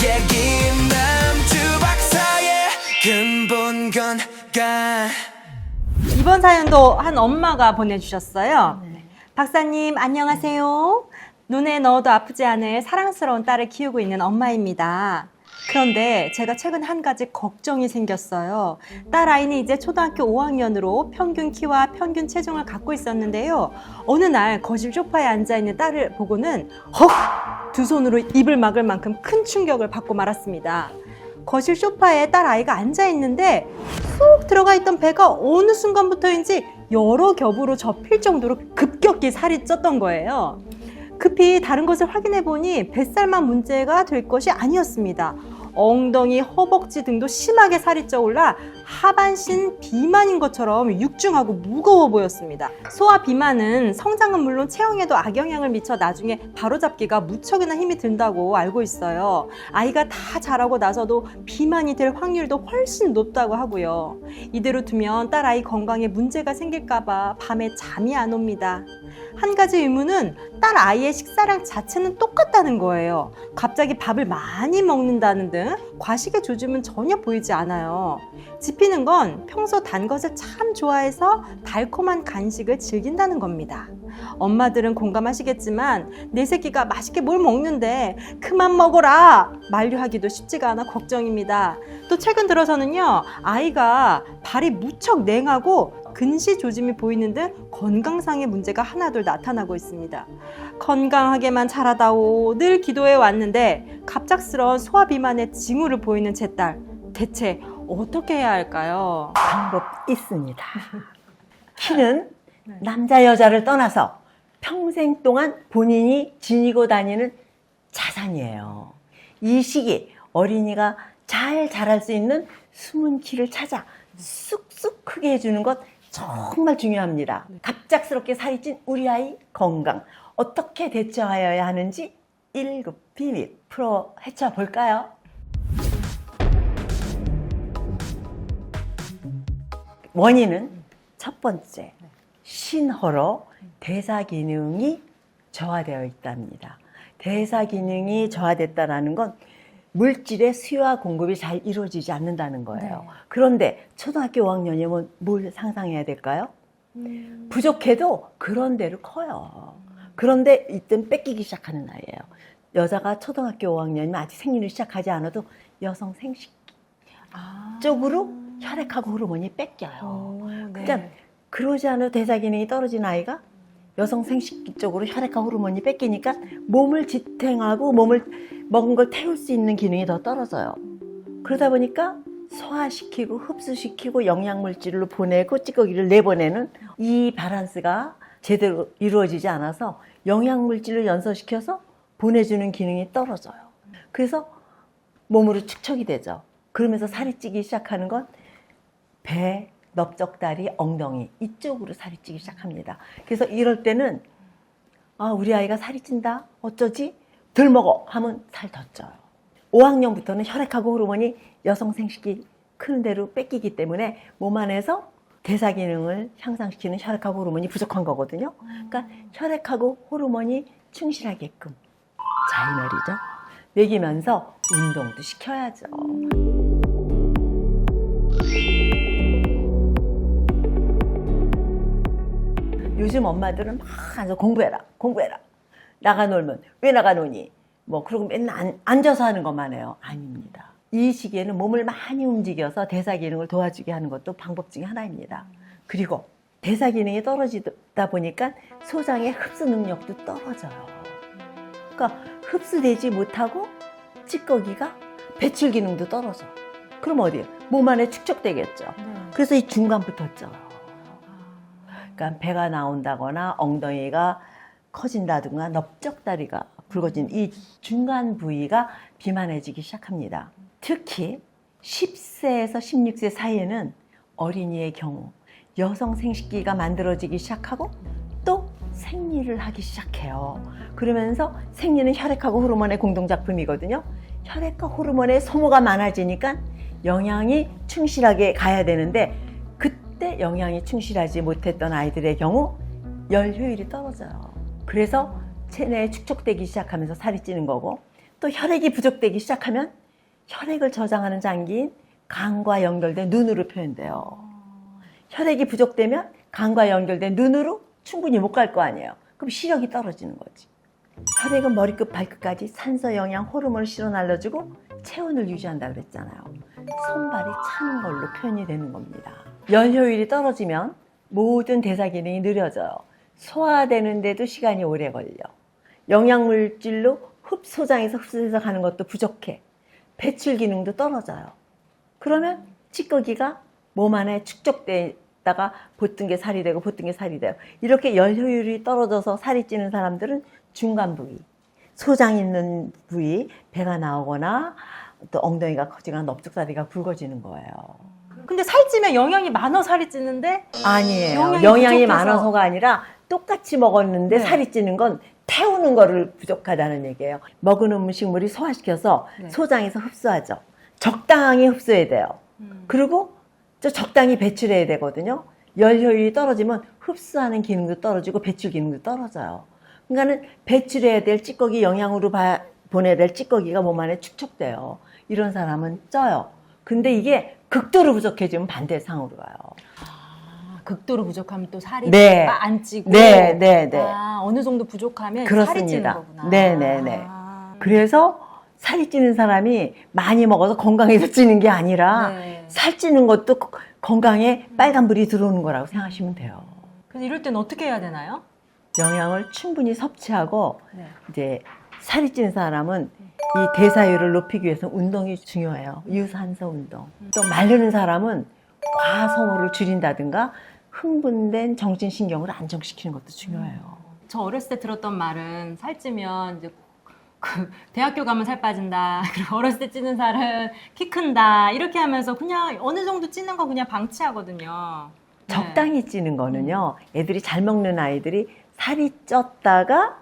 얘기 남주 박사의 근본 건강 이번 사연도 한 엄마가 보내주셨어요. 박사님, 안녕하세요. 눈에 넣어도 아프지 않을 사랑스러운 딸을 키우고 있는 엄마입니다. 그런데 제가 최근 한 가지 걱정이 생겼어요. 딸 아이는 이제 초등학교 5학년으로 평균 키와 평균 체중을 갖고 있었는데요. 어느 날 거실 소파에 앉아 있는 딸을 보고는 헉! 두 손으로 입을 막을 만큼 큰 충격을 받고 말았습니다. 거실 소파에 딸 아이가 앉아 있는데 쏙 들어가 있던 배가 어느 순간부터인지 여러 겹으로 접힐 정도로 급격히 살이 쪘던 거예요. 급히 다른 것을 확인해 보니 뱃살만 문제가 될 것이 아니었습니다. 엉덩이, 허벅지 등도 심하게 살이 쪄 올라 하반신 비만인 것처럼 육중하고 무거워 보였습니다. 소아 비만은 성장은 물론 체형에도 악영향을 미쳐 나중에 바로잡기가 무척이나 힘이 든다고 알고 있어요. 아이가 다 자라고 나서도 비만이 될 확률도 훨씬 높다고 하고요. 이대로 두면 딸 아이 건강에 문제가 생길까봐 밤에 잠이 안 옵니다. 한 가지 의문은 딸 아이의 식사량 자체는 똑같다는 거예요. 갑자기 밥을 많이 먹는다는 등 과식의 조짐은 전혀 보이지 않아요. 짚히는 건 평소 단 것을 참 좋아해서 달콤한 간식을 즐긴다는 겁니다. 엄마들은 공감하시겠지만 내 새끼가 맛있게 뭘 먹는데 그만 먹어라 만류하기도 쉽지가 않아 걱정입니다. 또 최근 들어서는요 아이가 발이 무척 냉하고 근시 조짐이 보이는 등 건강상의 문제가 하나둘 나타나고 있습니다. 건강하게만 자라다오 늘 기도해 왔는데 갑작스러운 소화 비만의 징후를 보이는 제 딸 대체 어떻게 해야 할까요? 방법 있습니다. 키는 남자 여자를 떠나서 평생 동안 본인이 지니고 다니는 자산이에요. 이 시기 어린이가 잘 자랄 수 있는 숨은 키를 찾아 쑥쑥 크게 해주는 것 정말 중요합니다. 갑작스럽게 살이 찐 우리 아이 건강 어떻게 대처하여야 하는지 1급 비밀 풀어 헤쳐 볼까요? 원인은 첫 번째 신호로 대사 기능이 저하되어 있답니다. 대사 기능이 저하됐다라는 건 물질의 수요와 공급이 잘 이루어지지 않는다는 거예요. 네. 그런데 초등학교 5학년이면 뭘 상상해야 될까요? 부족해도 그런 대로 커요. 그런데 이땐 뺏기기 시작하는 나이예요. 여자가 초등학교 5학년이면 아직 생리를 시작하지 않아도 여성 생식 아. 쪽으로 혈액하고 호르몬이 뺏겨요. 오, 네. 그러니까 그러지 않아도 대사 기능이 떨어진 아이가 여성 생식기 쪽으로 혈액과 호르몬이 뺏기니까 몸을 지탱하고 몸을 먹은 걸 태울 수 있는 기능이 더 떨어져요. 그러다 보니까 소화시키고 흡수시키고 영양물질로 보내고 찌꺼기를 내보내는 이 바란스가 제대로 이루어지지 않아서 영양물질을 연소시켜서 보내주는 기능이 떨어져요. 그래서 몸으로 축척이 되죠. 그러면서 살이 찌기 시작하는 건 배, 넓적다리, 엉덩이 이쪽으로 살이 찌기 시작합니다. 그래서 이럴 때는 아 우리 아이가 살이 찐다 어쩌지 덜 먹어 하면 살 더 쪄요. 5학년부터는 혈액하고 호르몬이 여성 생식기 크는 대로 뺏기기 때문에 몸 안에서 대사 기능을 향상시키는 혈액하고 호르몬이 부족한 거거든요. 그러니까 혈액하고 호르몬이 충실하게끔 잘 먹이죠. 먹이면서 운동도 시켜야죠. 요즘 엄마들은 막 앉아 공부해라, 공부해라. 나가 놀면 왜 나가 노니? 뭐 그러고 맨날 안- 앉아서 하는 것만 해요. 아닙니다. 이 시기에는 몸을 많이 움직여서 대사 기능을 도와주게 하는 것도 방법 중에 하나입니다. 그리고 대사 기능이 떨어지다 보니까 소장의 흡수 능력도 떨어져요. 그러니까 흡수되지 못하고 찌꺼기가 배출 기능도 떨어져. 그럼 어디에? 몸 안에 축적되겠죠. 네. 그래서 이 중간부터 쪄요. 그러니까 배가 나온다거나 엉덩이가 커진다든가 넓적다리가 굵어진 이 중간 부위가 비만해지기 시작합니다. 특히 10세에서 16세 사이에는 어린이의 경우 여성 생식기가 만들어지기 시작하고 또 생리를 하기 시작해요. 그러면서 생리는 혈액하고 호르몬의 공동작품이거든요. 혈액과 호르몬의 소모가 많아지니까 영양이 충실하게 가야 되는데 그때 영양이 충실하지 못했던 아이들의 경우 열 효율이 떨어져요. 그래서 체내에 축적되기 시작하면서 살이 찌는 거고 또 혈액이 부족되기 시작하면 혈액을 저장하는 장기인 간과 연결된 눈으로 표현돼요. 혈액이 부족되면 간과 연결된 눈으로 충분히 못 갈 거 아니에요. 그럼 시력이 떨어지는 거지. 혈액은 머리끝 발끝까지 산소 영양 호르몬을 실어 날려주고 체온을 유지한다 그랬잖아요. 손발이 차는 걸로 표현이 되는 겁니다. 열 효율이 떨어지면 모든 대사 기능이 느려져요. 소화되는데도 시간이 오래 걸려. 영양 물질로 흡소장에서 흡수해서 가는 것도 부족해. 배출 기능도 떨어져요. 그러면 찌꺼기가 몸 안에 축적되다가 보튼 게 살이 되고 보튼 게 살이 돼요. 이렇게 열 효율이 떨어져서 살이 찌는 사람들은 중간 부위, 소장 있는 부위, 배가 나오거나 또 엉덩이가 커지거나 넓적다리가 굵어지는 거예요. 근데 살찌면 영양이 많아 살이 찌는데 아니에요. 영양이 영양이, 부족해서. 많아서가 아니라 똑같이 먹었는데 네. 살이 찌는 건 태우는 거를 부족하다는 얘기예요. 먹은 음식물이 소화시켜서 네. 소장에서 흡수하죠. 적당히 흡수해야 돼요. 음. 그리고 또 적당히 배출해야 되거든요. 열 효율이 떨어지면 흡수하는 기능도 떨어지고 배출 기능도 떨어져요. 그러니까는 배출해야 될 찌꺼기 영양으로 봐- 보내야 될 찌꺼기가 몸 안에 축적돼요. 이런 사람은 쪄요. 근데 이게 극도로 부족해지면 반대 상으로 가요. 아, 극도로 부족하면 또 살이 네. 안 찌고 네, 네, 네. 아, 어느 정도 부족하면 살이 찌는 그렇습니다. 거구나. 네, 네, 네. 아. 그래서 살이 찌는 사람이 많이 먹어서 건강해서 찌는 게 아니라 네. 살 찌는 것도 거- 건강에 빨간불이 들어오는 거라고 생각하시면 돼요. 그래서 이럴 때는 어떻게 해야 되나요? 영양을 충분히 섭취하고 네. 이제 살이 찐 사람은 이 대사율을 높이기 위해서 운동이 중요해요. 유산소 운동. 또 마르는 사람은 과소모를 줄인다든가 흥분된 정신신경을 안정시키는 것도 중요해요. 저 어렸을 때 들었던 말은 살찌면 이제 그 대학교 가면 살 빠진다. 그리고 어렸을 때 찌는 살은 키 큰다. 이렇게 하면서 그냥 어느 정도 찌는 거 그냥 방치하거든요. 네. 적당히 찌는 거는요, 애들이 잘 먹는 아이들이 살이 쪘다가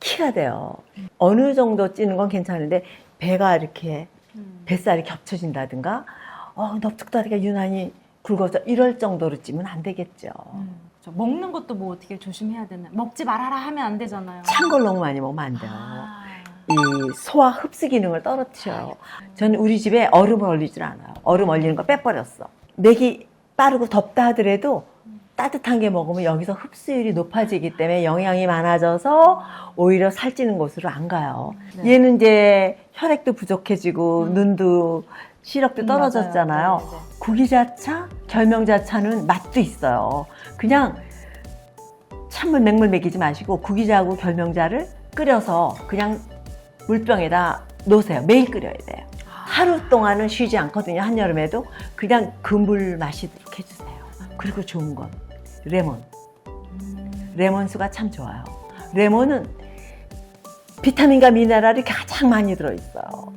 키가 돼요. 어느 정도 찌는 건 괜찮은데, 배가 이렇게, 음. 뱃살이 겹쳐진다든가, 어, 넓적다리가 유난히 굵어서 이럴 정도로 찌면 안 되겠죠. 음, 그렇죠. 먹는 것도 뭐 어떻게 조심해야 되나? 먹지 말아라 하면 안 되잖아요. 찬 걸 너무 많이 먹으면 안 돼요. 아, 이 소화 흡수 기능을 떨어뜨려요. 저는 우리 집에 얼음을 얼리질 않아요. 얼음 얼리는 거 빼버렸어. 맥이 빠르고 덥다 하더라도 따뜻한 게 먹으면 여기서 흡수율이 높아지기 때문에 영양이 많아져서 오히려 살찌는 곳으로 안 가요. 네. 얘는 이제 혈액도 부족해지고 음. 눈도 시력도 음, 떨어졌잖아요. 맞아요. 네, 네. 구기자차, 결명자차는 맛도 있어요. 그냥 찬물 맹물 먹이지 마시고 구기자하고 결명자를 끓여서 그냥 물병에다 놓으세요. 매일 끓여야 돼요. 하루 동안은 쉬지 않거든요. 한여름에도 그냥 그물 마시도록 해주세요. 그리고 좋은 건 레몬. 레몬수가 참 좋아요. 레몬은 비타민과 미네랄이 가장 많이 들어있어요.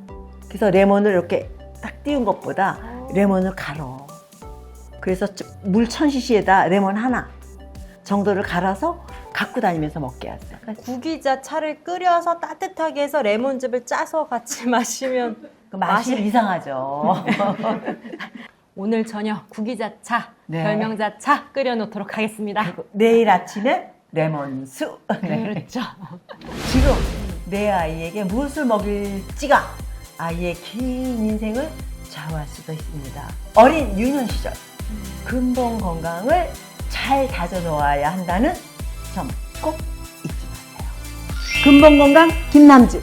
그래서 레몬을 이렇게 딱 띄운 것보다 레몬을 갈어. 그래서 물 1000cc에다 레몬 하나 정도를 갈아서 갖고 다니면서 먹게 하세요. 구기자 차를 끓여서 따뜻하게 해서 레몬즙을 짜서 같이 마시면 그 맛이- 이상하죠. 오늘 저녁 구기자 차, 네. 별명자 차 끓여놓도록 하겠습니다. 그리고 내일 아침에 레몬수. 네. 그렇죠. 지금 내 아이에게 무엇을 먹일지가 아이의 긴 인생을 좌우할 수도 있습니다. 어린 유년 시절 근본 건강을 잘 다져 놓아야 한다는 점 꼭 잊지 마세요. 근본 건강 김남주